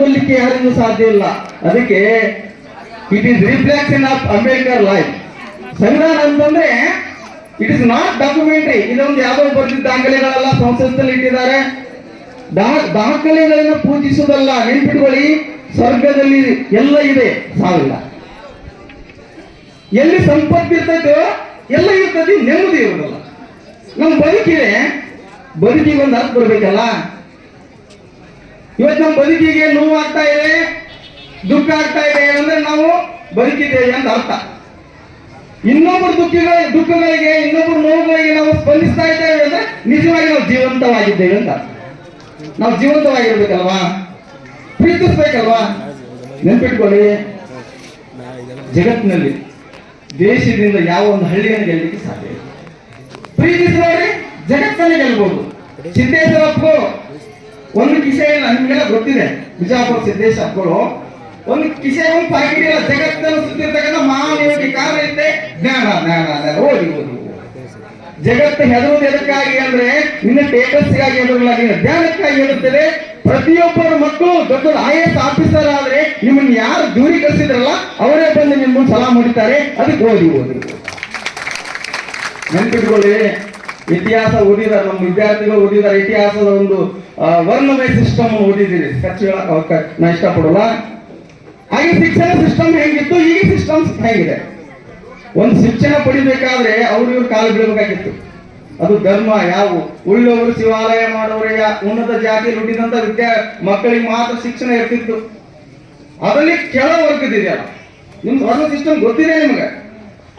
ಕೊಲ್ಲಿಕ್ಕೆ ಯಾರಿಗೂ ಸಾಧ್ಯ ಇಲ್ಲ. ಅದಕ್ಕೆ it is reflection of Ambedkar life ಸಂವಿಧಾನ ಅಂತಂದ್ರೆ ಇಟ್ ಇಸ್ ನಾಟ್ ಡಾಕ್ಯುಮೆಂಟ್ರಿ ಇದೊಂದು ಯಾವುದೋ ಬರೆದಿದ್ದ ದಾಖಲೆಗಳೆಲ್ಲ ಸಂಸತ್ತಲ್ಲಿ ಇಟ್ಟಿದ್ದಾರೆ. ದಾಖಲೆಗಳನ್ನು ಪೂಜಿಸುವುದಲ್ಲ. ನೆನ್ಪಿಟ್ಕೊಳ್ಳಿ, ಸ್ವರ್ಗದಲ್ಲಿ ಎಲ್ಲ ಇದೆ. ಸಾವಿಲ್ಲ. ಎಲ್ಲಿ ಸಂಪತ್ತು ಇರ್ತೈತೋ, ಎಲ್ಲ ಇರ್ತದೆ. ನೆಮ್ಮದಿ ಇರೋದಲ್ಲ ನಮ್ಮ ಬದುಕಿದೆ ಬದುಕಿಗೆ ಒಂದು ಅರ್ಥ ಬರ್ಬೇಕಲ್ಲ? ಇವತ್ತು ನಮ್ಮ ಬದುಕಿಗೆ ನೋವಾಗ್ತಾ ಇದೆ, ದುಃಖ ಆಗ್ತಾ ಇದೆ ಅಂದ್ರೆ ನಾವು ಬದುಕಿದ್ದೇವೆ ಅಂತ ಅರ್ಥ. ಇನ್ನೊಬ್ಬರು ದುಃಖಗಳ ದುಃಖಗಳಿಗೆ ಇನ್ನೊಬ್ಬರು ನೋವುಗಳಿಗೆ ನಾವು ಸ್ಪಂದಿಸ್ತಾ ಇದ್ದೇವೆ ಅಂದ್ರೆ ನಿಜವಾಗಿ ನಾವು ಜೀವಂತವಾಗಿದ್ದೇವೆ ಅಂತ. ನಾವು ಜೀವಂತವಾಗಿರ್ಬೇಕಲ್ವಾ? ಪ್ರೀತಿಸ್ಬೇಕಲ್ವಾ? ನೆನ್ಪಿಟ್ಕೊಳ್ಳಿ. ಜಗತ್ತಿನಲ್ಲಿ ದೇಶದಿಂದ ಯಾವ ಒಂದು ಹಳ್ಳಿಯನ್ನು ಗೆಲ್ಲಲಿಕ್ಕೆ ಸಾಧ್ಯ ಪ್ರೀತಿಸಿ ನೋಡಿ ಜಗತ್ತನ್ನೇ ಗೆಲ್ಬಹುದು ಸಿದ್ದೇಶ್ವರಪ್ಪು ಒಂದು ಕಿಸೆ ನಮಗೆಲ್ಲ ಗೊತ್ತಿದೆ. ಬಿಜಾಪುರ ಸಿದ್ದೇಶ್ವರಪ್ಪಗಳು. ಒಂದು ಕಿಸೆ ಒಂದು ಪಾಕಿಟ್ ಇಲ್ಲ ಜಗತ್ತನ್ನು ಸುತ್ತಿರ್ತಕ್ಕಂಥ ಮಹಾನಿಯೋಗಿ ಕಾರಣ ಇದ್ದೆ ಜ್ಞಾನ ಜ್ಞಾನ ಓದಿ ಓದಿ. ಜಗತ್ತು ಹೆದರುವುದು ಎದಕ್ಕಾಗಿ ಅಂದ್ರೆ ನಿನ್ನ ಟೇಟಸ್ಗಾಗಿ ಹೆದರಲ್ಲ ನಿನ್ನ ಧ್ಯಾನಕ್ಕಾಗಿ ಹೇಳುತ್ತದೆ ಪ್ರತಿಯೊಬ್ಬರ ಮಕ್ಕಳು ದೊಡ್ಡ ಐ ಎಸ್ ಆಫೀಸರ್ ಆದ್ರೆ ನಿಮ್ಮನ್ನ ಯಾರು ದೂರೀಕರಿಸಿದ್ರಲ್ಲ, ಅವರೇ ಬಂದು ನಿಮ್ಮ ಸಲಹಾ ಸಲಾ ಮಾಡಿದ್ದಾರೆ. ಅದಕ್ಕೆ ಓದಿ ಓದಿ. ನೆನ್ಪಿಟ್ಕೊಳ್ಳಿ. ಇತಿಹಾಸ ಓದಿದಾರೆ ನಮ್ಮ ವಿದ್ಯಾರ್ಥಿಗಳು ಓದಿದ್ದಾರೆ. ಇತಿಹಾಸದ ಒಂದು ವರ್ಣಮಯ ಸಿಸ್ಟಮ್ ಓದಿದ್ದೀರಿ ಖರ್ಚು ಹೇಳಕ್ ನಾ ಇಷ್ಟಪಡಲ್ಲ. ಹಾಗೆ ಶಿಕ್ಷಣ ಸಿಸ್ಟಮ್ ಹೆಂಗಿತ್ತು? ಈಗ ಸಿಸ್ಟಮ್ ಹೇಗಿದೆ? ಒಂದು ಶಿಕ್ಷಣ ಪಡಿಬೇಕಾದ್ರೆ ಅವ್ರು ಇವ್ರು ಕಾಲು ಬಿಡಬೇಕಾಗಿತ್ತು ಅದು ಧರ್ಮ, ಯಾವ ಉಳ್ಳವರು ಶಿವಾಲಯ ಮಾಡೋರು ಯಾ ಉನ್ನತ ಜಾತಿ ನುಡಿದಂತ ವಿದ್ಯಾ ಮಕ್ಕಳಿಗೆ ಮಾತ್ರ ಶಿಕ್ಷಣ ಇರ್ತಿತ್ತು. ಅದರಲ್ಲಿ ಕೆಳವರ್ಗದಿದೆಯಲ್ಲ ನಿಮ್ದು ವರ್ಣ ಸಿಸ್ಟಮ್ ಗೊತ್ತಿದೆ ನಿಮ್ಗೆ.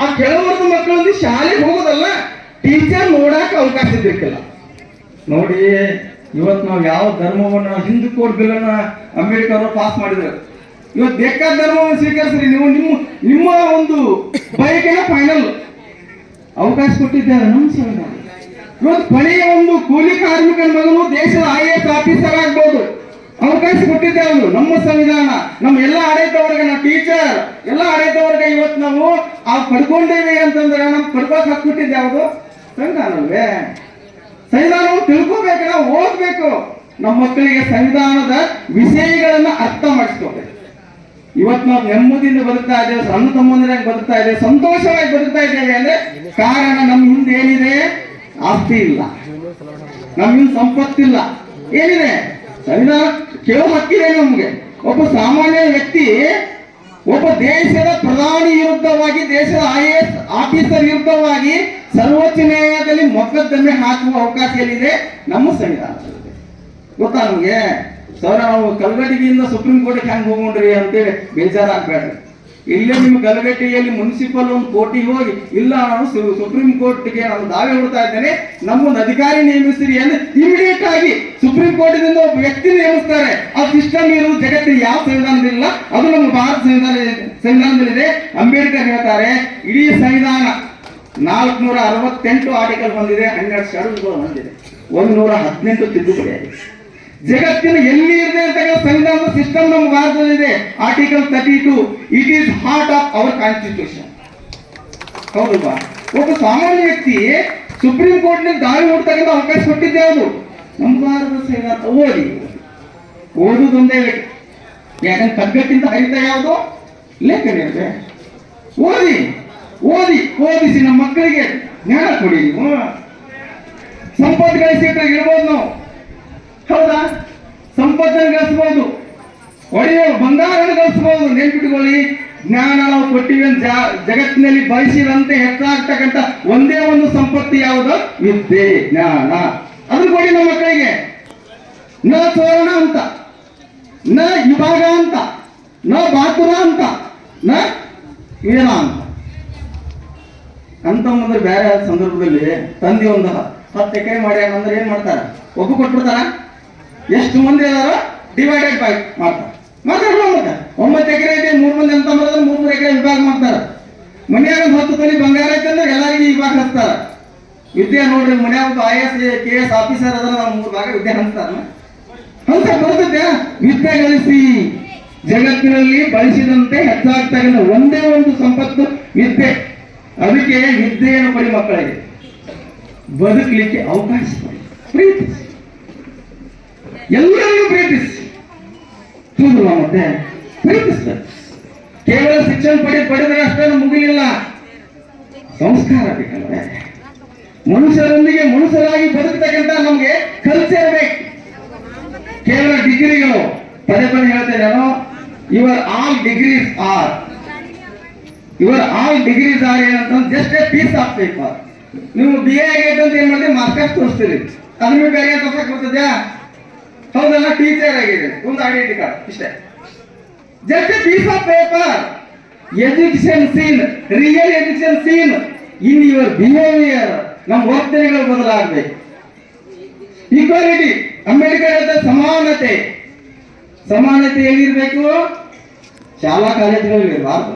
ಆ ಕೆಳವರ್ಗದ ಮಕ್ಕಳಲ್ಲಿ ಶಾಲೆಗೆ ಹೋಗೋದಲ್ಲ. ಟೀಚರ್ ನೋಡಕ್ಕೆ ಅವಕಾಶ ಬೇಕಿಲ್ಲ. ನೋಡಿ ಇವತ್ತು ನಾವು ಯಾವ ಧರ್ಮವನ್ನು, ಹಿಂದೂ ಕೋಡ್ ಬಿಲ್ ಅನ್ನ ಅಂಬೇಡ್ಕರ್ ಅವರು ಪಾಸ್ ಮಾಡಿದ್ರು. ಇವತ್ತು ಬೇಕಾದ ಧರ್ಮವನ್ನು ಸ್ವೀಕರಿಸ್ರಿ. ನೀವು ನಿಮ್ಮ ನಿಮ್ಮ ಒಂದು ಬಯಕೆನ ಫೈನಲ್ ಅವಕಾಶ ಕೊಟ್ಟಿದ್ದಾರೆ ನಮ್ಮ ಸಂವಿಧಾನ ಇವತ್ತು ಕೊನೆಯ ಒಂದು ಕೂಲಿ ಕಾರ್ಮಿಕನ ಮಗನು ದೇಶದ ಐ ಎಸ್ ಆಫೀಸರ್ ಆಗ್ಬೋದು. ಅವಕಾಶ ಕೊಟ್ಟಿದ್ದೆ ಅವರು. ನಮ್ಮ ಸಂವಿಧಾನ, ನಮ್ಮ ಎಲ್ಲ ಆಡಳಿತ ನಮ್ಮ ಟೀಚರ್ ಎಲ್ಲ ಆಡಳಿತ ವರ್ಗ ಇವತ್ತು ನಾವು ಆ ಪಡ್ಕೊಂಡೇವೆ ಅಂತಂದ್ರೆ ನಮ್ಗೆ ಪಡ್ಕೋಕ್ ಹಾಕ್ಬಿಟ್ಟಿದ್ದೆ ಯಾವುದು? ಸಂವಿಧಾನವೇ ಸಂವಿಧಾನವನ್ನು ತಿಳ್ಕೋಬೇಕು ಓದ್ಬೇಕು. ನಮ್ಮ ಮಕ್ಕಳಿಗೆ ಸಂವಿಧಾನದ ವಿಷಯಗಳನ್ನ ಅರ್ಥ ಮಾಡಿಸ್ಕೋಬೇಕು. ಇವತ್ತು ನಾವು ನೆಮ್ಮದಿಯಿಂದ ಬದುಕ್ತಾ ಇದ್ದೇವೆ, ಸಣ್ಣ ತಮ್ಮಂದಿರಾಗಿ ಬದುಕ್ತಾ ಇದ್ದೇವೆ, ಸಂತೋಷವಾಗಿ ಬದುಕ್ತಾ ಇದ್ದೇವೆ ಅಂದ್ರೆ ಕಾರಣ ನಮ್ಮ ಹಿಂದೆ ಏನಿದೆ? ಆಸ್ತಿ ಇಲ್ಲ. ನಮ್ಮ ಸಂಪತ್ತಿಲ್ಲ. ಏನಿದೆ? ಸಂವಿಧಾನ ಕೇಳ ಹಕ್ಕಿದೆ ನಮ್ಗೆ. ಒಬ್ಬ ಸಾಮಾನ್ಯ ವ್ಯಕ್ತಿ, ಒಬ್ಬ ದೇಶದ ಪ್ರಧಾನಿ ವಿರುದ್ಧವಾಗಿ, ದೇಶದ ಐ ಎಸ್ ಆಫೀಸರ್ ವಿರುದ್ಧವಾಗಿ ಸರ್ವೋಚ್ಚ ನ್ಯಾಯಾಲಯದಲ್ಲಿ ಮೊಕದ್ದಮೆ ಹಾಕುವ ಅವಕಾಶ ಎಲ್ಲಿದೆ? ನಮ್ಮ ಸಂವಿಧಾನದಲ್ಲಿದೆ. ಗೊತ್ತಾ ನಮಗೆ? ಸರ್, ನಾವು ಕಲಗಟ್ಟಿಗೆಯಿಂದ ಸುಪ್ರೀಂ ಕೋರ್ಟ್ಗೆ ಹೆಂಗ್ ಹೋಗ್ಕೊಂಡ್ರಿ ಅಂತೇಳಿ ಬೇಜಾರಾಗ್ಬೇಡ್ರಿ. ಇಲ್ಲೇ ನಿಮ್ಮ ಕಲಗಟ್ಟಿಯಲ್ಲಿ ಮುನ್ಸಿಪಲ್ ಒಂದು ಕೋರ್ಟಿಗೆ ಹೋಗಿ, ಇಲ್ಲ ನಾನು ಸುಪ್ರೀಂ ಕೋರ್ಟ್ಗೆ ನಾನು ದಾವೆ ಹೊಡ್ತಾ ಇದ್ದೇನೆ, ನಮ್ಮೊಂದು ಅಧಿಕಾರಿ ನೇಮಿಸ್ತೀರಿ ಅಂದ್ರೆ ಇಮಿಡಿಯೇಟ್ ಆಗಿ ಸುಪ್ರೀಂ ಕೋರ್ಟಿನಿಂದ ಒಬ್ಬ ವ್ಯಕ್ತಿ ನೇಮಿಸ್ತಾರೆ. ಆ ಸಿಸ್ಟಮ್ ಇರುವ ಜಗತ್ತಿನ ಯಾವ ಸಂವಿಧಾನದಲ್ಲಿಲ್ಲ, ಅದು ನಮ್ಮ ಭಾರತ ಸಂವಿಧಾನ, ಸಂವಿಧಾನದಲ್ಲಿದೆ. ಅಂಬೇಡ್ಕರ್ ಹೇಳ್ತಾರೆ, ಇಡೀ ಸಂವಿಧಾನ ನಾಲ್ಕುನೂರ ಅರವತ್ತೆಂಟು ಆರ್ಟಿಕಲ್ ಬಂದಿದೆ, ಹನ್ನೆರಡು ಷರತ್ತುಗಳು ಬಂದಿದೆ. ಒಂದು ನೂರ ಹದಿನೆಂಟು ತಿದ್ದುಪಡಿ ಆಗಿದೆ. ಜಗತ್ತಿನ ಎಲ್ಲಿ ಇರದೆ ಅಂತಕ್ಕಂಥ ಸಂವಿಧಾನದ ಸಿಸ್ಟಮ್ ನಮ್ಮ ಭಾರತದಲ್ಲಿದೆ. Article thirty two it is heart of our constitution ಹೌದಲ್ವಾ ಒಬ್ಬ ಸಾಮಾನ್ಯ ವ್ಯಕ್ತಿ ಸುಪ್ರೀಂ ಕೋರ್ಟ್ನಲ್ಲಿ ದಾರಿ ಹುಡ್ತಕ್ಕಂಥ ಅವಕಾಶ ಕೊಟ್ಟಿದ್ದೆ ಅದು. ನಮ್ಮ ಭಾರತದ ಸಂವಿಧಾನ ಓದಿ, ಓದುದೊಂದೇ ಯಾಕಂದ್ರೆ ತಗ್ಗಕ್ಕಿಂತ ಹರಿತ ಯಾವುದು? ಲೇಖನ ಓದಿ. ಓದಿ ಓದಿಸಿ ನಮ್ಮ ಮಕ್ಕಳಿಗೆ ಜ್ಞಾನ ಕೊಡಿ. ನೀವು ಸಂಪತ್ತು ಗಳಿಸಿಟ್ರೆ ಇರ್ಬೋದು ನಾವು. ಹೌದಾ? ಸಂಪತ್ತನ್ನು ಗಳಿಸ್ಬೋದು ಒಡೆಯೋ ಬಂಗಾರ ಗಳಿಸ್ಬೋದು ನೆನ್ಪಿಟ್ಕೊಳ್ಳಿ. ಜ್ಞಾನ ನಾವು ಕೊಟ್ಟಿವೆ ಜಗತ್ತಿನಲ್ಲಿ ಬಯಸಿದಂತೆ ಹೆಚ್ಚಾಗ್ತಕ್ಕಂಥ ಒಂದೇ ಒಂದು ಸಂಪತ್ತು ಯಾವುದು? ವಿದ್ಯೆ ಜ್ಞಾನ. ಅದನ್ನು ಕೊಡಿ ನಮ್ಮ ಮಕ್ಕಳಿಗೆ. ನ ತೋರಣ ಅಂತ. ನ ವಿಭಾಗ ಅಂತ. ನ ಬಾತುರ ಅಂತ. ನ ಏನ ಅಂತ. ಅಂತ ಮುಂದೆ ಬೇರೆ ಸಂದರ್ಭದಲ್ಲಿ ತಂದೆ ಒಂದು ಹತ್ತು ಎಕರೆ ಮಾಡಿ ಅಂದ್ರೆ ಏನ್ ಮಾಡ್ತಾರ? ಒಬ್ಬ ಕೊಟ್ಬಿಡ್ತಾರ? ಎಷ್ಟು ಮಂದಿ ಅದಾರ ಡಿವೈಡೆಡ್ ಬೈ ಮಾಡ್ತಾರ. ಮಾತಾಡಲ್ಲ ಒಂಬತ್ತು ಎಕರೆ ಇದೆ, ಮೂರ್ ಮಂದಿ ಅಂತ ಮಾಡಿದ್ರೆ ಮೂರ್ ಎಕರೆ ವಿಭಾಗ ಮಾಡ್ತಾರ. ಮನ್ಯಾಗ ಒಂದು ಹತ್ತು ತೊಲಿ ಬಂಗಾರ ಐತೆ ಅಂದ್ರೆ ಎಲ್ಲರಿಗೂ ವಿಭಾಗ ಹಚ್ತಾರ. ವಿದ್ಯೆ ನೋಡ್ರಿ, ಮನ್ಯಾಗ ಒಬ್ಬ I S K S officer ಅದ್ರ ನಾವು ಮೂರು ಭಾಗ ವಿದ್ಯೆ ಹಂಚ್ತಾರ. ಹಂತ ಬರ್ತದೆ ವಿದ್ಯೆ ಗಳಿಸಿ ಜಗತ್ತಿನಲ್ಲಿ ಬಳಸಿದಂತೆ ಹೆಚ್ಚಾಗ್ತಕ್ಕಂಥ ಒಂದೇ ಒಂದು ಸಂಪತ್ತು, ವಿದ್ಯೆ. ಅದಕ್ಕೆ ವಿದ್ಯೆಯನ್ನು ಪಡಿ ಮಕ್ಕಳಿಗೆ ಬದುಕಲಿಕ್ಕೆ ಅವಕಾಶ ಪ್ರೀತಿಸಿ. ಎಲ್ಲರಿಗೂ ಪ್ರೀತಿಸಿ. ಹೌದಲ್ಲ ಮತ್ತೆ ಪ್ರೀತಿಸ್ತಾರೆ. ಕೇವಲ ಶಿಕ್ಷಣ ಪಡಿ ಪಡೆದರೆ ಅಷ್ಟೇ ಮುಗಿಲಿಲ್ಲ. ಸಂಸ್ಕಾರ ಬೇಕಂದ್ರೆ ಮನುಷ್ಯರೊಂದಿಗೆ ಮನುಷ್ಯರಾಗಿ ಬದುಕತಕ್ಕಂತ ನಮ್ಗೆ ಕಲ್ಚರ್ ಬೇಕು. ಕೇವಲ ಡಿಗ್ರಿಗಳು ಪದೇ ಪದೇ ಹೇಳ್ತೇನೆ ನಾನು, your all degrees are your all degree are ಅಂತಂದ್ರೆ ಜಸ್ಟ್ ಪೀಸ್ ಆಫ್ ಪೇಪರ್ ನೀವು ಬಿ ಎ ಆಗೈತೆ ಅಂತ ಏನ್ ಮಾಡ್ತೀವಿ ಮಾರ್ಕಸ್ ತೋರಿಸ್ತೀರಿ. ಅದನ್ನ ಬೇರೆ ತೋರ್ಸಕ್ ಬರ್ತದ್ಯಾ ಹೌದಲ್ಲ ಟೀಚರ್ ಆಗಿದೆ. ಒಂದು ಐಡೆಂಟಿ ಕಾರ್ಡ್ ಇಷ್ಟೇ. Just piece of paper education seen real education seen in your behaviour ನಮ್ಮ ವರ್ತನೆಗಳು ಬದಲಾಗಬೇಕು. ಈಕ್ವಾಲಿಟಿ ಅಂಬೇಡ್ಕರ್ ಸಮಾನತೆ. ಸಮಾನತೆ ಎಲ್ಲಿರ್ಬೇಕು? ಶಾಲಾ ಕಾಲೇಜುಗಳಲ್ಲಿ ಇರಬಾರ್ದು.